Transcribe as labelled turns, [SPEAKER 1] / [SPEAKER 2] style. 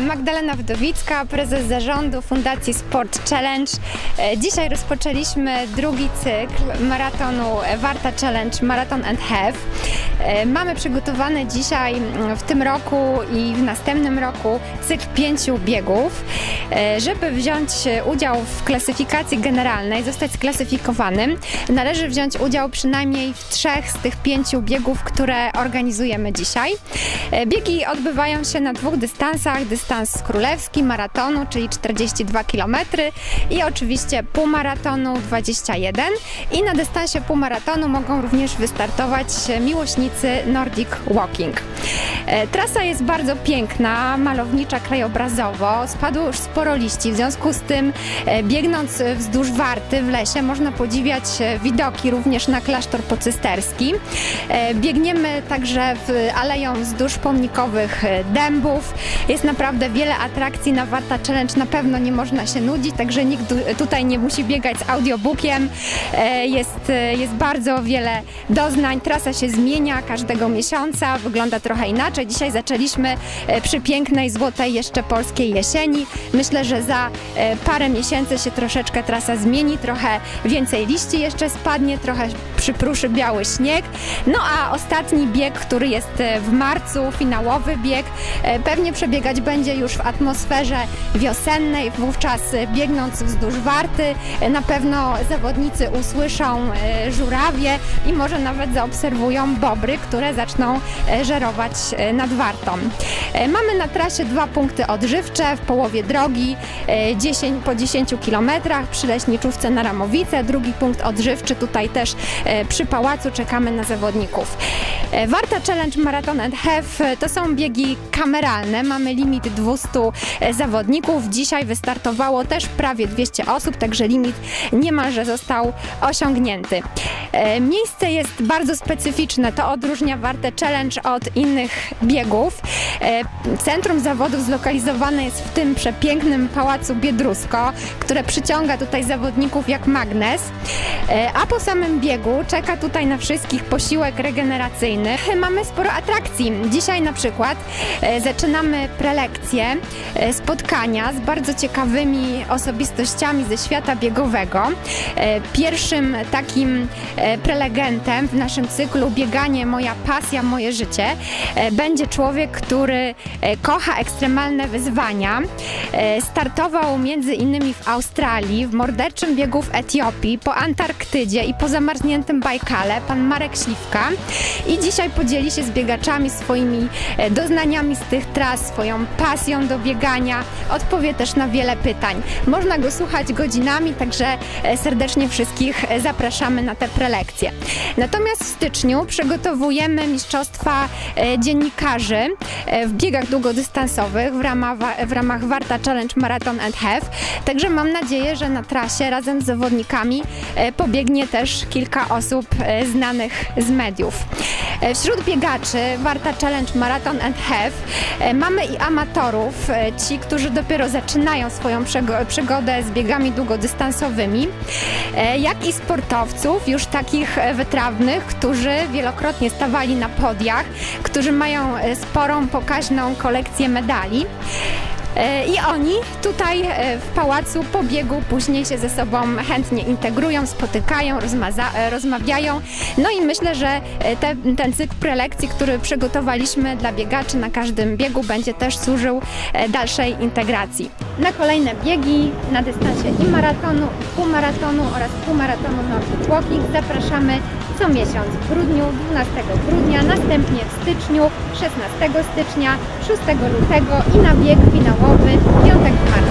[SPEAKER 1] Magdalena Wdowicka, prezes zarządu Fundacji Sport Challenge. E, Dzisiaj rozpoczęliśmy drugi cykl maratonu Warta Challenge Marathon and Half. E, Mamy przygotowany dzisiaj w tym roku i w następnym roku cykl pięciu biegów. E, Żeby wziąć udział w klasyfikacji generalnej, zostać sklasyfikowanym, należy wziąć udział przynajmniej w trzech z tych pięciu biegów, które organizujemy dzisiaj. E, Biegi odbywają się na dwóch dystansach. Dystans królewski, maratonu, czyli 42 km i oczywiście półmaratonu 21. I na dystansie półmaratonu mogą również wystartować miłośnicy Nordic Walking. E, Trasa jest bardzo piękna, malownicza krajobrazowo. Spadło już sporo liści, w związku z tym e, biegnąc wzdłuż Warty w lesie można podziwiać e, widoki również na klasztor pocysterski. Biegniemy także w aleją wzdłuż pomnikowych dębów. Jest naprawdę wiele atrakcji na Warta Challenge, na pewno nie można się nudzić, także nikt tu- tutaj nie musi biegać z audiobookiem. E, Jest, e, jest bardzo wiele doznań, trasa się zmienia każdego miesiąca, wygląda trochę inaczej. Dzisiaj zaczęliśmy e, przy pięknej, złotej jeszcze polskiej jesieni. Myślę, że za parę miesięcy się troszeczkę trasa zmieni, trochę więcej liści jeszcze spadnie, trochę przypruszy biały śnieg. No a ostatni bieg, który jest e, w marcu, finałowy bieg, e, pewnie przebiegać będzie już w atmosferze wiosennej. Wówczas e, biegnąc wzdłuż Warty, na pewno zawodnicy usłyszą żurawie i może nawet zaobserwują bobry, które zaczną żerować nad Wartą. Mamy na trasie dwa punkty odżywcze w połowie drogi, e, 10 po 10 kilometrach przy leśniczówce na Ramowice. Drugi punkt odżywczy tutaj też przy pałacu czekamy na zawodników. E, Warta Challenge Marathon and Half e, to są biegi kameralne. Mamy limit 200 e, zawodników. Dzisiaj wystartowało też prawie 200 osób, także limit niemalże został osiągnięty. E, Miejsce jest bardzo specyficzne. To odróżnia Wartę Challenge od innych biegów. E, Centrum zawodów zlokalizowane jest w tym przepięknym pałacu Biedrusko, które przyciąga tutaj zawodników jak magnes. E, A po samym biegu czeka tutaj na wszystkich posiłek regeneracyjny. Mamy sporo atrakcji. Dzisiaj na przykład zaczynamy prelekcje, spotkania z bardzo ciekawymi osobistościami ze świata biegowego. Pierwszym takim prelegentem w naszym cyklu Bieganie Moja pasja, moje życie e, będzie człowiek, który e, kocha ekstremalne wyzwania. E, Startował między innymi w Australii, w morderczym biegu w Etiopii, po Antarktydzie i po zamarzniętym Bajkale, pan Marek Śliwka. I dzisiaj podzieli się z biegaczami swoimi e, doznaniami z tych tras, swoją pasją do biegania, odpowie też na wiele pytań. Można go słuchać godzinami, także e, serdecznie wszystkich e, zapraszamy na te prelekcje. Natomiast w styczniu przygotowujemy mistrzostwa e, dziennikarzy e, w biegach długodystansowych w ramach, w ramach Warta Challenge Marathon and Half. Także mam nadzieję, że na trasie razem z zawodnikami e, pobiegnie też kilka osób znanych z mediów. E, Wśród biegaczy Warta Challenge Marathon and Half e, mamy i amatorów, e, ci, którzy dopiero zaczynają swoją przygodę z biegami długodystansowymi, jak i sportowców już takich wytrawnych, którzy wielokrotnie stawali na podiach, którzy mają sporą, pokaźną kolekcję medali. E, I oni tutaj e, w pałacu po biegu później się ze sobą chętnie integrują, spotykają, e, rozmawiają. No i myślę, że te, ten cykl prelekcji, który przygotowaliśmy dla biegaczy na każdym biegu, będzie też służył dalszej integracji. Na kolejne biegi na dystansie i maratonu, i półmaratonu oraz półmaratonu Nordic Walking zapraszamy co miesiąc w grudniu, 12 grudnia, następnie w styczniu, 16 stycznia, 6 lutego i na bieg finałowy 5 marca.